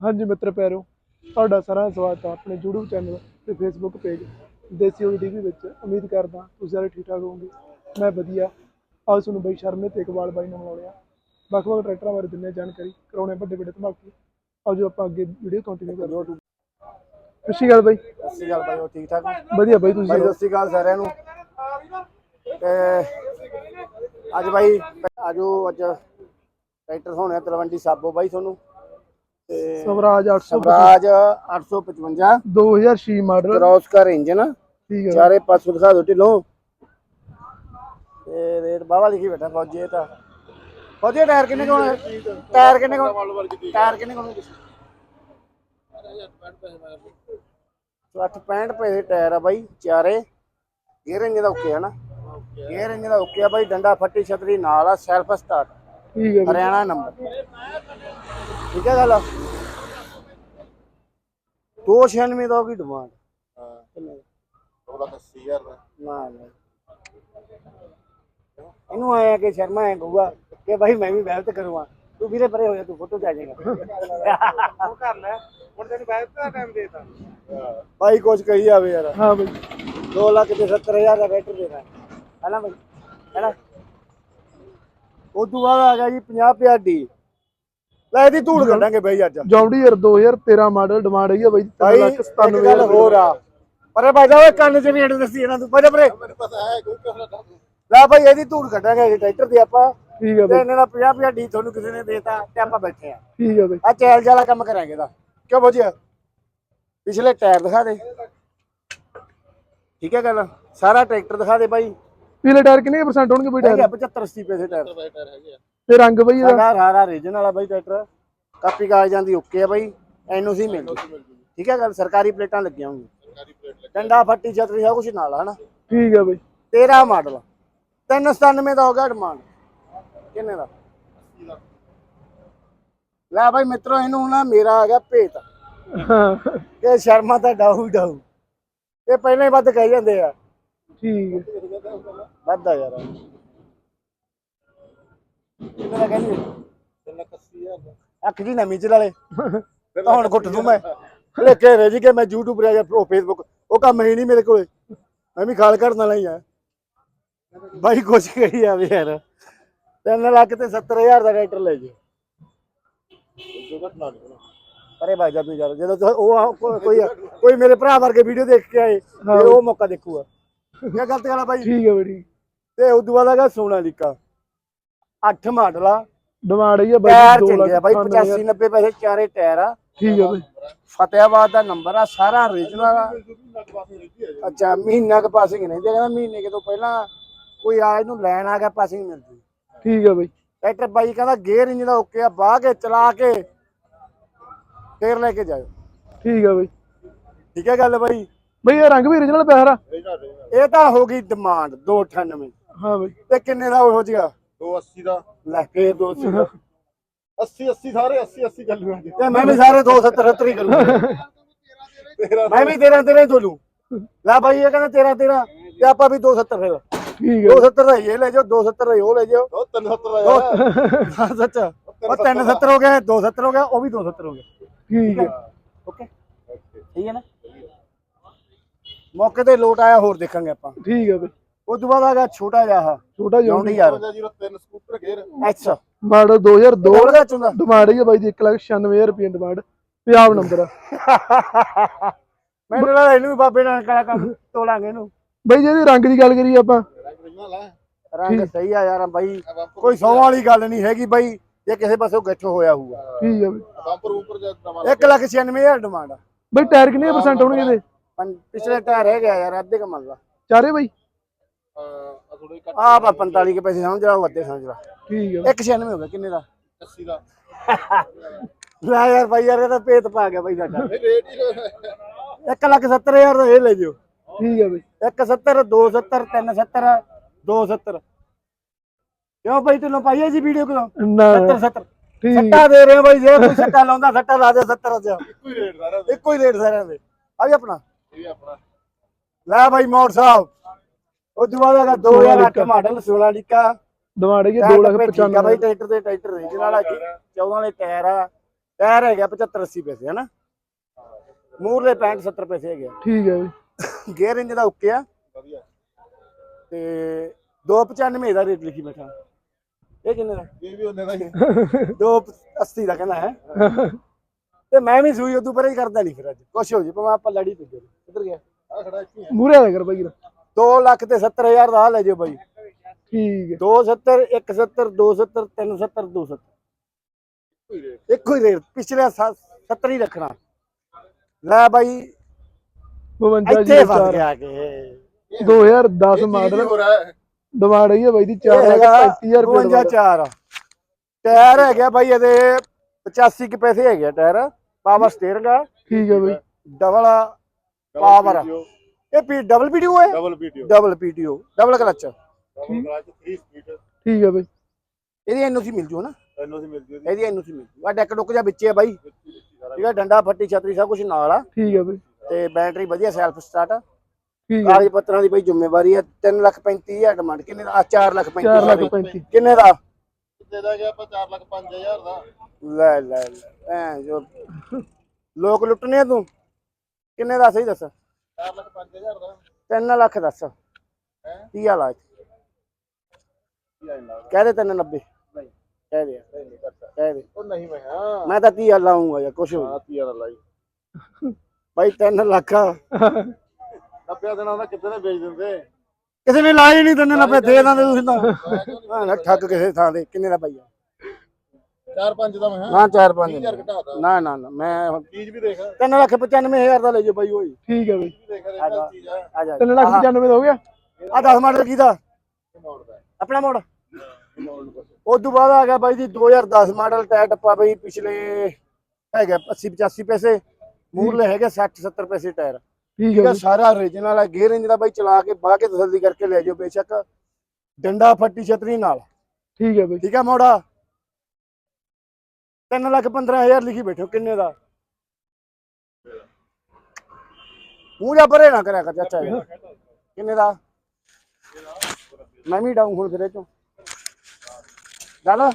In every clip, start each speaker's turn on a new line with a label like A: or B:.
A: ਹਾਂਜੀ ਮਿੱਤਰ ਪਿਆਰਿਓ ਤੁਹਾਡਾ ਸਾਰਾ ਸਵਾਗਤ ਹੈ ਆਪਣੇ YouTube ਚੈਨਲ ਤੇ Facebook ਪੇਜ ਦੇਸੀ ਹੋਈ ਟੀਵੀ ਵਿੱਚ। ਉਮੀਦ ਕਰਦਾ ਤੁਸੀਂ ਸਾਰੇ ਠੀਕ ਠਾਕ ਹੋਵੋਗੇ। ਮੈਂ ਵਧੀਆ ਆਓ ਤੁਹਾਨੂੰ ਬਈ ਸ਼ਰਮੇ ਤੇ ਇਕਬਾਲ ਬਾਈ ਨਾਲ ਮਿਲਾਉਂਦੇ ਆ। ਵੱਖ ਵੱਖ ਟਰੈਕਟਰਾਂ ਬਾਰੇ ਹਾਂ ਜਾਣਕਾਰੀ ਕਰਾਉਣੇ ਵੱਡੇ ਵੱਡੇ ਧਮਾਕੇ। ਆਓ ਜੋ ਆਪਾਂ ਅੱਗੇ ਵੀਡੀਓ ਕੰਟੀਨਿਊ ਕਰਦੇ ਹਾਂ। ਸਤਿ ਸ਼੍ਰੀ ਅਕਾਲ ਬਾਈ।
B: ਸਤਿ ਸ਼੍ਰੀ ਅਕਾਲ ਭਾਈ ਹੋ ਠੀਕ ਠਾਕ
A: ਵਧੀਆ ਬਾਈ ਤੁਸੀਂ?
B: ਸਤਿ ਸ਼੍ਰੀ ਅਕਾਲ ਸਾਰਿਆਂ ਨੂੰ। ਤੇ ਅੱਜ ਭਾਈ ਆਜੋ ਅੱਜ ਟਰੈਕਟਰ ਹੋਣੇ ਤਲਵੰਡੀ ਸਾਬੋ ਬਾਈ ਤੁਹਾਨੂੰ।
A: ਸਵਰਾਜ 800
B: ਸਵਰਾਜ 855
A: 2006 ਮਾਡਲ।
B: ਕ੍ਰੋਸ ਕਰ ਇੰਜਨ
A: ਠੀਕ ਹੈ।
B: ਚਾਰੇ ਪਾਸੋਂ ਦਿਖਾ ਦੋ ਢਿੱਲੋਂ। ਤੇ ਰੇਟ ਬਾਵਾ ਲਿਖੀ ਬੈਠਾ ਫੌਜੀ ਤਾਂ। ਫੌਜੀ ਟਾਇਰ ਕਿੰਨੇ ਕੋਣ ਟਾਇਰ ਕਿੰਨੇ ਕੋਣ ਟਾਇਰ ਕਿੰਨੇ ਕੋਣ 60 65 ਪੈਸੇ ਟਾਇਰ ਆ ਬਾਈ ਚਾਰੇ। ਗੇਅਰ ਇੰਜਨ ਦਾ ਓਕੇ ਹੈ ਨਾ? ਗੇਅਰ ਇੰਜਨ ਦਾ ਓਕੇ ਆ ਬਾਈ ਡੰਡਾ ਫੱਟੀ ਛਤਰੀ ਨਾਲ ਆ ਸੈਲਫ ਸਟਾਰਟ।
A: ਠੀਕ ਹੈ।
B: ਹਰਿਆਣਾ ਨੰਬਰ। ਠੀਕ ਹੈ ਗੱਲ? 296 ਦਾ ਹੋਗੀ ਡਿਮਾਂਡ ਹਾਂ।
C: ਉਹਦਾ 80000 ਦਾ।
B: ਨਾ ਨਾ। ਇਹਨੂੰ ਆਇਆ ਕਿ ਸ਼ਰਮਾ ਐ ਕਹੂਗਾ ਕਿ ਭਾਈ ਮੈਂ ਵੀ ਮਿਹਨਤ ਕਰੂੰਗਾ ਤੂੰ ਵੀਰੇ ਪਰੇ ਹੋ ਜਾ ਤੂੰ ਫੋਟੋ ਚ ਆ ਜਾਏਗਾ।
C: ਉਹ ਕਰ ਲੈ। ਹੁਣ ਤੈਨੂੰ ਬੈਠ ਦਾ ਟਾਈਮ ਦੇਤਾ
B: ਭਾਈ ਕੁਝ ਕਹੀ ਜਾਵੇ ਯਾਰ।
A: ਹਾਂ ਬਾਈ।
B: 2 ਲੱਖ ਤੇ 70000 ਦਾ ਬੈਟਰ ਦੇਣਾ ਹੈ ਨਾ ਭਾਈ ਹੈ ਨਾ ਉਹ ਤੋਂ ਬਾਅਦ ਆ ਗਿਆ ਜੀ 50 ਪਿਆਡੀ। ਲੈ ਇਹਦੀ ਧੂੜ ਕੱਢਾਂਗੇ ਬਈ ਅੱਜ।
A: ਜੌਂਡੀਅਰ 2013 ਮਾਡਲ ਡਿਮਾਂਡ ਹੈਗੀ ਆ ਬਾਈ
B: ਭਾਈ
A: 3 ਲੱਖ
B: ਇੱਕ
A: 97
B: ਗੱਲ ਹੋਰ ਆ। ਪਰੇ ਭਾਈ ਸਾਹਿਬ ਕੰਨ 'ਚ ਵੀ ਐਡ ਦੱਸੀ ਇਹਨਾਂ ਨੂੰ। ਪਰੇ ਪਰੇ
C: ਮੈਨੂੰ ਪਤਾ ਹੈ ਕੋਈ ਕਹਿਣਾ ਦੱਸ
B: ਲੈ ਭਾਈ ਇਹਦੀ ਧੂੜ ਕੱਢਾਂਗੇ ਇਹ ਟਰੈਕਟਰ ਦੀ ਆਪਾਂ।
A: ਠੀਕ ਹੈ
B: ਤੇ
A: ਬਾਈ।
B: ਇਹਨਾਂ ਦਾ 50 ਪਿਆਡੀ ਤੁਹਾਨੂੰ ਕਿਸੇ ਨੇ ਦੇਤਾ ਤੇ ਆਪਾਂ ਬੈਠੇ ਆ।
A: ਠੀਕ ਹੈ ਬਾਈ।
B: ਆ ਚੈਲੰਜ ਵਾਲਾ ਕੰਮ ਕਰਾਂਗੇ ਦਾ ਕਿਉਂ ਬੋਝਿਆ? ਪਿਛਲੇ ਟਾਇਰ ਦਿਖਾ ਦੇ। ਠੀਕ ਹੈ ਗੱਲ? ਸਾਰਾ ਟਰੈਕਟਰ ਦਿਖਾ ਦੇ ਬਾਈ
A: ਪੀਲੇ ਟਾਇਰ ਕਿੰਨੇ ਪਰਸੈਂਟ ਹੋਣਗੇ ਬਾਈ ਟਾਇਰ?
B: 75 80 ਪੈਸੇ ਟਾਇਰ।
C: ਬੈਟਰ ਹੈਗੇ ਆ।
A: ਤੇ ਰੰਗ ਬਾਈ ਇਹਦਾ?
B: ਸਾਡਾ ਸਾਰਾ ਰੀਜਨ ਵਾਲਾ ਬਾਈ ਟਰੈਕਟਰ ਕਾਪੀ ਕਾਗਜ਼ਾਂ ਦੀ ਓਕੇ ਆ ਬਾਈ ਐਨਓਸੀ ਮਿਲ ਜੂ ਠੀਕ ਹੈ ਗੱਲ ਸਰਕਾਰੀ ਪਲੇਟਾਂ ਲੱਗੀਆਂ ਹੋਣਗੀਆਂ
C: ਸਰਕਾਰੀ ਪਲੇਟ ਲੱਗੀ
B: ਡੰਡਾ ਫੱਟੀ ਛਤਰੀ ਸਭ ਕੁਝ ਨਾਲ ਹਨਾ?
A: ਠੀਕ ਹੈ ਬਾਈ।
B: 13 ਮਾਡਲ 397 ਦਾ ਹੋ ਗਿਆ ਡਿਮਾਂਡ ਕਿੰਨੇ ਦਾ? ਲੈ ਬਾਈ ਮਿੱਤਰੋ ਇਹਨੂੰ ਨਾ ਮੇਰਾ ਆ ਗਿਆ ਭੇਤ। ਇਹ ਸ਼ਰਮਾ ਤਾਂ ਡਾਊ ਡਾਊ। ਇਹ ਪਹਿਲਾਂ ਹੀ ਵੱਧ ਕਹਿ ਜਾਂਦੇ ਆ।
A: ਠੀਕ ਹੈ
B: ਵੱਧ ਆ ਯਾਰ। ਕਿੰਨੇ ਕਹਿੰਦੇ
C: ਤਿੰਨ ਲੱਖ 80000 ਦਾ
B: ਅੱਖ ਜੀ ਨਵੀਂ ਚ ਵਾਲੇ ਤਾਂ ਹੁਣ ਘੁੱਟ ਦੂੰ ਮੈਂ। ਹਲੇ ਕਹਿ ਰਹੇ ਜੀ ਕਿ ਮੈਂ YouTube ਤੇ ਜਾਂ ਉਹ Facebook ਉਹ ਕੰਮ ਹੀ ਨਹੀਂ ਮੇਰੇ ਕੋਲੇ। ਮੈਂ ਵੀ ਖਾਲ ਕਰਨ ਵਾਲਾ ਹੀ ਆ। ਬਾਈ ਕੁਛ ਕਹੀ ਜਾਵੇ ਯਾਰ। 3 ਲੱਖ ਤੇ 70000 ਦਾ ਟਰੈਕਟਰ ਲੈ
C: ਜੋ
B: ਅਰੇ ਭਾਈ ਜਾ ਤੂੰ ਯਾਰ ਜਦੋਂ ਉਹ ਕੋਈ ਕੋਈ ਮੇਰੇ ਭਰਾ ਵਰਗੇ ਵੀਡੀਓ ਦੇਖ ਕੇ ਆਏ ਉਹ ਮੌਕਾ ਦੇਖੂਗਾ। ਕੀ ਗਲਤ ਗੱਲ ਆ ਬਾਈ।
A: ਠੀਕ ਹੈ ਠੀਕ।
B: ਤੇ ਉਦੋਂ ਬਾਅਦ ਹੈਗਾ ਸੋਨਾਲੀਕਾ 8 ਮਾਡਲ। ਆ
A: ਡਿਮਾਂਡ ਆ ਬਾਈ
B: ਟਾਇਰ
A: 2
B: ਚੰਗੇ ਆ ਬਾਈ
A: ਲੱਖ
B: 85 90 ਪੈਸੇ ਚਾਰੇ ਟਾਇਰ ਆ।
A: ਠੀਕ ਹੈ ਬਾਈ।
B: ਫਤਿਆਬਾਦ ਦਾ ਨੰਬਰ ਆ ਸਾਰਾ ਓਰੀਜਨਲ ਆ। ਅੱਛਾ ਮਹੀਨਾ ਕ ਪਾਸਿੰਗ ਨਹੀਂ ਦੇ ਕਹਿੰਦਾ ਮਹੀਨੇ ਕੇ ਤੋਂ ਪਹਿਲਾਂ ਕੋਈ ਆ ਇਹਨੂੰ ਲੈਣ ਆ ਗਿਆ ਪਾਸਿੰਗ ਮਿਲਦੀ।
A: ਠੀਕ ਹੈ ਬਾਈ।
B: ਟਰੈਕਟਰ ਬਾਈ ਕਹਿੰਦਾ ਗੇਅਰ ਇੰਜ ਦਾ ਓਕੇ ਆ ਬਾਹ ਕੇ ਚਲਾ ਕੇ ਫੇਰ ਲੈ ਕੇ ਜਾਓ
A: ਠੀਕ ਹੈ ਬਾਈ।
B: ਠੀਕ ਹੈ ਗੱਲ ਬਾਈ?
A: ਬਾਈ ਇਹ ਰੰਗ ਵੀ origignal
C: ਦੇ
B: ਇਹ ਤਾਂ ਹੋ ਗਈ ਡਿਮਾਂਡ 298
A: ਹਾਂ ਬਾਈ।
B: ਤੇ ਕਿੰਨੇ ਦਾ ਹੋ ਜਿਆ
C: 280 ਦਾ।
B: ਲੈ ਫੇਰ 280 ਦਾ।
C: 80 80 ਸਾਰੇ 80 80 ਗੱਲ ਨੂੰ
B: ਤੇ ਮੈਂ ਵੀ ਸਾਰੇ 270 70 ਹੀ ਕਰੂੰਗਾ।
C: ਤੇਰਾ
B: ਮੈਂ ਵੀ 13 13 ਹੀ ਤੋਲੂ ਲੈ ਬਾਈ ਇਹ ਕਹਿੰਦਾ 13 13 ਤੇ ਆਪਾਂ ਵੀ 270 ਫਿਰ।
A: ਠੀਕ ਹੈ
B: 270 ਦਾ ਇਹ ਲੈ ਜਾਓ 270 ਦਾ ਉਹ ਲੈ ਜਾਓ।
C: ਉਹ 370 ਦਾ
B: ਸੱਚ। ਉਹ 370 ਹੋ ਗਿਆ 270 ਹੋ ਗਿਆ ਉਹ ਵੀ 270 ਹੋ ਗਿਆ।
A: ਠੀਕ ਹੈ
B: ਓਕੇ। ਠੀਕ ਹੈ ਨਾ? ਮੌਕੇ ਤੇ ਲੋਟ ਆਇਆ ਹੋਰ ਦੇਖਾਂਗੇ ਆਪਾਂ।
A: ਠੀਕ ਹੈ ਬਾਈ।
B: ਉਸ ਤੋਂ ਬਾਅਦ ਆ ਗਿਆ ਛੋਟਾ ਜਿਹਾ ਆਹ
A: ਛੋਟਾ ਜਿਹਾ
B: ਜੌਂਡੀ ਯਾਰ।
C: 03 ਸਕੂਟਰ ਗੇਅਰ।
B: ਐਕਸ
A: ਮਾਡਲ 2002
B: ਦੋੜ ਦਾ ਚੁੰਦਾ
A: ਡਿਮਾਂਡ ਹੈਗੀ ਆ ਬਾਈ ਦੀ 1,96,000 ਰੁਪਏ ਡਿਮਾਂਡ। ਪੰਜਾਬ ਨੰਬਰ
B: ਮੈਨੂੰ ਲੱਗਦਾ ਇਹਨੂੰ ਵੀ ਬਾਬੇ ਨਾਲ ਕਾਲਾ ਕੰਮ ਤੋਲਾਂਗੇ ਇਹਨੂੰ।
A: ਬਾਈ ਜਿਹਦੀ ਰੰਗ ਦੀ ਗੱਲ ਕਰੀਏ ਆਪਾਂ।
C: ਹੈ
B: ਰੰਗ ਸਹੀ ਆ ਯਾਰ ਬਾਈ। ਕੋਈ ਸੌ ਵਾਲੀ ਗੱਲ ਨਹੀਂ ਹੈਗੀ ਬਾਈ। ਜੇ ਕਿਸੇ ਪਾਸੋਂ ਗੱਠੋ ਹੋਇਆ ਹੋਊਗਾ।
A: ਠੀਕ ਹੈ ਬਾਈ।
C: ਬੰਪਰ ਉੱਪਰ ਜਾ ਨਵਾਂ
B: 1 ਲੱਖ 96000 ਡਿਮਾਂਡ ਆ।
A: ਬਾਈ ਟਾਇਰ ਕਿੰਨੇ ਪਰਸੈਂਟ ਹੋਣਗੇ ਇਹਦੇ?
B: ਪਿਛਲੇ ਟਾਇਰ ਰਹਿ ਗਿਆ ਯਾਰ ਅੱਧੇ ਕਮਲ ਦਾ
A: ਚਾਰੇ ਬਾਈ।
C: ਆ ਥੋੜੇ ਘੱਟ
B: ਆ ਬਾ 45 ਕੇ ਪੈਸੇ ਸਮਝ ਲਾ ਉਹ ਅੱਧੇ ਸਮਝ ਲਾ।
A: ਠੀਕ ਹੈ
B: 196 ਹੋ ਗਿਆ ਕਿੰਨੇ ਦਾ?
C: 80 ਦਾ।
B: ਲੈ ਯਾਰ ਬਾਈ ਯਾਰ ਇਹਦਾ ਭੇਤ ਪਾ ਗਿਆ ਬਾਈ ਸਾਡਾ।
C: ਨਹੀਂ ਰੇਟ ਹੀ
B: 1 ਲੱਖ 70000 ਦਾ ਇਹ ਲੈ ਜਿਓ।
A: ਠੀਕ ਹੈ ਬਾਈ।
B: 170 270 370 270 ਕਿਉਂ ਭਾਈ ਤੈਨੂੰ ਪਾਈਏ ਜੀ ਵੀਡੀਓ ਕਿਉਂ?
A: ਨਾ।
B: 70 70
A: ਠੀਕ।
B: ਸੱਟਾ ਦੇ ਰਹੇ ਆ ਬਾਈ ਜੇ ਕੋਈ ਸੱਟਾ ਲਾਉਂਦਾ ਸੱਟਾ ਲਾ ਦੇ 70 ਚ
C: ਇੱਕੋ ਹੀ ਰੇਟ ਸਾਰਾ ਦਾ।
B: ਇੱਕੋ ਹੀ ਰੇਟ ਸਾਰਿਆਂ ਦੇ। ਆ ਵੀ ਆਪਣਾ।
C: ਇਹ ਵੀ ਆਪਣਾ।
B: ਲੈ ਬਾਈ ਮੋੜ ਸਾਹਿਬ। ਉਹ ਤੋਂ ਬਾਅਦ ਹੈਗਾ 2008 ਮਾਡਲ ਸੋਨਾਲੀਕਾ
A: ਡਿਮਾਂਡ ਹੈਗੀ 2 ਲੱਖ
B: ਠੀਕ ਆ
A: 95
B: ਬਾਈ ਟਰੈਕਟਰ ਦੇ ਟਰੈਕਟਰ ਰੇਂਜ ਨਾਲ ਆ 14 ਵਾਲੇ ਟਾਇਰ ਆ। ਟਾਇਰ ਹੈਗਾ 75 80 ਪੈਸੇ ਹਨਾ? ਮੂਰਲੇ 65 70 ਪੈਸੇ ਹੈਗੇ
A: ਠੀਕ ਹੈ ਬਈ
B: ਗੇਅਰ ਇੰਜ ਦਾ ਓਕੇ ਆ।
C: ਵਧੀਆ
B: ਤੇ 295 ਦਾ ਰੇਟ ਲਿਖੀ ਬੈਠਾ। ਇਹ ਕਿੰਨੇ ਦਾ?
C: ਇਹ ਵੀ ਉਹਨੇ ਦਾ ਹੀ
B: 280 ਦਾ ਕਹਿੰਦਾ ਹੈ। ਤੇ ਮੈਂ ਵੀ ਸੂਈ ਉਦੋਂ ਪਰੇ ਹੀ ਕਰਦਾ ਨਹੀਂ ਫਿਰ ਅੱਜ। ਕੁਛ ਹੋ ਜੇ ਭਾਵੇਂ ਆਪਾਂ ਲੜੀ ਪਈ ਕਿੱਧਰ ਗਿਆ?
C: ਆ ਖੜਾ ਇੱਥੇ।
A: ਮੂਰੇ ਆ। ਕਰ ਬਾਈ ਵੀਰ।
B: 2 ਲੱਖ ਤੇ 70000 ਦਾ ਲੈ ਜਾਓ ਬਾਈ।
A: ਠੀਕ ਹੈ।
B: 270 170 270 370 270
C: ਕੋਈ ਰੇਟ
B: ਇੱਕੋ ਹੀ ਰੇਟ ਪਿਛਲੇ 70 ਹੀ ਰੱਖਣਾ। ਲੈ ਬਾਈ
A: 52
B: ਇੱਥੇ
A: ਜੀ
B: ਫਸ
A: 4
B: ਗਿਆ ਕਿ
A: 2010 ਮਾਡਲ।
C: ਰਿਹਾ ਹੈ
A: ਡਿਮਾਂਡ ਆਈ ਹੈ ਬਾਈ ਦੀ
B: ਇਹ
A: 4 ਲੱਖ
B: ਹੈਗਾ
A: 35000 ਰੁਪਏ
B: 52 ਚਾਰ। ਟਾਇਰ ਹੈਗਾ ਬਾਈ ਇਹਦੇ 85 ਕੁ ਪੈਸੇ ਹੈਗੇ ਆ ਟਾਇਰ। ਪਾਵਰ ਸਟੀਅਰਿੰਗ ਆ।
A: ਠੀਕ ਹੈ ਬਾਈ।
B: ਡਬਲ ਆ। ਇਹ ਪੀ ਡਬਲ ਪੀਟੀਓ ਹੈ?
C: Double video
B: double PTO double clutch
C: double clutch 3 speed
A: ਠੀਕ। ਹੈ ਬਾਈ।
B: ਇਹਦੀ ਐਨਓਸੀ ਮਿਲ ਜੂ ਨਾ?
C: ਤੈਨੂੰ ਸੀ ਮਿਲਦੀ ਉਹਦੀ
B: ਇਹਦੀ ਐਨਓਸੀ ਮਿਲ ਜੂ। ਆ ਡੈਕ ਡੁੱਕ ਜਾ ਵਿੱਚੇ ਆ ਬਾਈ। ਠੀਕ ਹੈ ਡੰਡਾ ਫੱਟੀ ਛਤਰੀ ਸਭ ਕੁਝ ਨਾਲ ਆ।
A: ਠੀਕ ਹੈ ਬਾਈ।
B: ਤੇ ਬੈਟਰੀ ਵਧੀਆ ਸੈਲਫ ਸਟਾਰਟ ਆ। ਕਾਗਜ਼ ਪੱਤਰਾਂ ਦੀ ਬਈ ਜ਼ਿੰਮੇਵਾਰੀ ਹੈ 3 ਲੱਖ 35000 ਡਿਮਾਂਡ ਕਿੰਨੇ ਦਾ? 4 ਲੱਖ
A: 4 ਲੱਖ
B: 35
A: 35
B: ਕਿੰਨੇ ਦਾ?
C: ਦੇ ਦਾ ਗਿਆ ਆਪਾਂ? 4 ਲੱਖ 5000 ਦਾ।
B: ਲੈ ਲੈ ਲੈ। ਭੈਣ ਜੋ। ਲੋਕ ਲੁੱਟਨੇ ਆ ਤੂੰ। ਕਿੰਨੇ ਦਾ ਸਹੀ ਦੱਸ?
C: 4 ਲੱਖ 5000 ਦਾ।
B: 3 ਲੱਖ ਦੱਸ।
C: ਹੈ?
B: ਕੀ ਹਾਲ ਆ
C: ਕੀ ਆਈ ਲੱਗਦਾ
B: ਕਹਿ ਦੇ 390
C: ਨਹੀਂ।
B: ਕਹਿ ਦੇ।
C: ਨਹੀਂ ਕਰਦਾ
B: ਕਹਿ ਦੇ।
C: ਉਹ ਨਹੀਂ ਮੈਂ ਹਾਂ।
B: ਮੈਂ ਤਾਂ 30 ਲਾਉਂਗਾ ਯਾਰ ਕੁਛ ਹੋ
C: ਹਾਂ ਤੀਆ ਦਾ ਲਾਈ।
B: ਭਾਈ 3 ਲੱਖ।
C: ਨੱਬਿਆ ਦਿਨਾਂ ਦਾ ਕਿੱਥੇ ਨੇ ਵੇਚ ਦਿੰਦੇ?
B: ਕਿਸੇ ਨੇ ਲਾਏ ਨਹੀਂ 390 ਦੇ ਦਿੰਦੇ ਤੁਸੀਂ ਤਾਂ। ਠੱਗ ਕਿਸੇ ਥਾਂ ਦੇ ਕਿੰਨੇ ਦਾ ਭਾਈ
C: 4-5 ਦਾ ਮੈਂ ਹਾਂ
B: ਹਾਂ 4 5
C: 20000 ਘਟਾਤਾ।
B: ਨਾ ਨਾ ਨਾ ਮੈਂ
C: ਚੀਜ਼ ਵੀ ਦੇਖ।
B: 3 ਲੱਖ 95000 ਦਾ ਲੈ ਜਾਓ ਬਾਈ ਓਏ।
A: ਠੀਕ ਹੈ ਬਾਈ
C: ਦੇਖ
B: ਆ ਜਾ।
C: ਚੀਜ਼ ਆ
B: ਆ ਜਾ।
A: 3 ਲੱਖ 95 ਦਾ ਹੋ ਗਿਆ?
B: ਆ 10 ਮਾਡਲ ਕਿਹਦਾ?
C: ਮੋੜ ਦਾ
B: ਆਪਣਾ ਮੋੜ। ਉਸ ਤੋਂ ਬਾਅਦ ਆ ਗਿਆ ਬਾਈ ਜੀ 2010 ਮਾਡਲ ਟਾਇਰ ਟੱਪਾ ਬਈ ਪਿਛਲੇ ਹੈਗਾ 80 85 ਪੈਸੇ ਮੂਰਲੇ ਹੈਗੇ 60 70 ਪੈਸੇ ਟਾਇਰ।
A: ਠੀਕ ਹੈ
B: ਸਾਰਾ ਓਰੀਜਨਲ ਹੈ ਗੇਅਰ ਇੰਜ ਦਾ ਬਾਈ ਚਲਾ ਕੇ ਬਾਹ ਕੇ ਤਸੱਲੀ ਕਰਕੇ ਲੈ ਜਾਓ ਬੇਸ਼ੱਕ। ਡੰਡਾ ਫੱਟੀ ਛਤਰੀ ਨਾਲ।
A: ਠੀਕ ਹੈ ਬਾਈ।
B: ਠੀਕ ਹੈ ਮੋੜਾ? 3 ਲੱਖ 15000 ਲਿਖੀ ਬੈਠੋ ਕਿੰਨੇ ਦਾ? ਮੂੰਹ ਜਾ ਪਰੇ ਨਾ ਕਰਿਆ ਕਰ ਚਾਚਾ ਜੀ। ਕਿੰਨੇ ਦਾ? ਮੈਂ ਵੀ ਡਾਊਂ ਹੁਣ ਫਿਰ ਇਹ ਚੋਂ। ਚੱਲ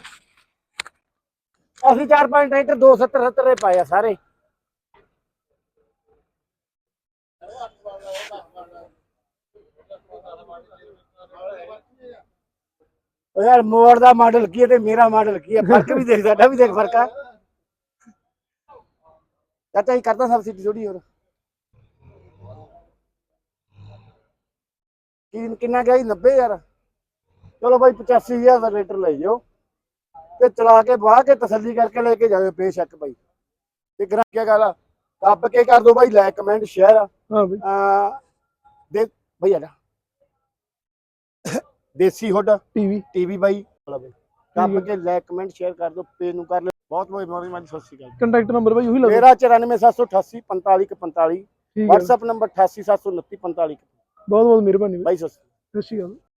B: ਅਸੀਂ ਚਾਰ ਪੰਜ ਟਰੈਕਟਰ 270 70 ਦੇ ਪਾਏ ਆ ਸਾਰੇ। ਉਹ ਯਾਰ ਮੋੜ ਦਾ ਮਾਡਲ ਕੀ ਹੈ ਤੇ ਮੇਰਾ ਮਾਡਲ ਕੀ ਹੈ? ਫ਼ਰਕ ਵੀ ਦੇਖ ਸਾਡਾ ਵੀ ਦੇਖ ਫ਼ਰਕ ਆ। ਚਾਚਾ ਹੀ ਕਰਦਾ ਸਬਸਿਡੀ ਥੋੜੀ ਹੋਰ। ਕੀ ਕਿੰਨਾ ਗਿਆ ਜੀ 90 ਯਾਰ ਚਲੋ ਬਾਈ 85000 ਦਾ ਰੇਟਰ ਲੈ ਜਾਓ। ਤੇ ਚਲਾ ਕੇ ਬਾਹ ਕੇ ਤਸੱਲੀ ਕਰਕੇ ਲੈ ਕੇ ਜਾਓ ਬੇਸ਼ੱਕ ਬਾਈ। ਤੇ ਗਰਾ ਕੀ ਗੱਲ ਆ? ਦੱਬ ਕੇ ਕਰ ਦੋ ਬਾਈ ਲਾਈਕ ਕਮੈਂਟ ਸ਼ੇਅਰ
A: ਹਾਂ ਬਾਈ।
B: ਆ ਦੇ ਭਈਆ ਦਾ ਦੇਸੀ ਹੁੱਡ
A: ਟੀਵੀ।
B: ਟੀਵੀ ਬਾਈ। ਦੱਬ ਕੇ ਲਾਈਕ ਕਮੈਂਟ ਸ਼ੇਅਰ ਕਰ ਦੋ ਪੇਜ ਨੂੰ ਕਰ ਲਿਓ। ਬਹੁਤ ਬਹੁਤ ਮੋਰੀ ਮਾਰੀ ਸਤਿ ਸ਼੍ਰੀ ਅਕਾਲ।
A: ਕੰਟੈਕਟ ਨੰਬਰ ਬਾਈ ਉਹੀ ਲਾ ਦਿਓ।
B: ਮੇਰਾ 94788 4545
A: ਠੀਕ ਹੈ।
B: WhatsApp ਨੰਬਰ 887945
A: ਬਹੁਤ ਬਹੁਤ ਮਿਹਰਬਾਨੀ ਬਾਈ। ਸਤਿ ਸ਼੍ਰੀ ਅਕਾਲ।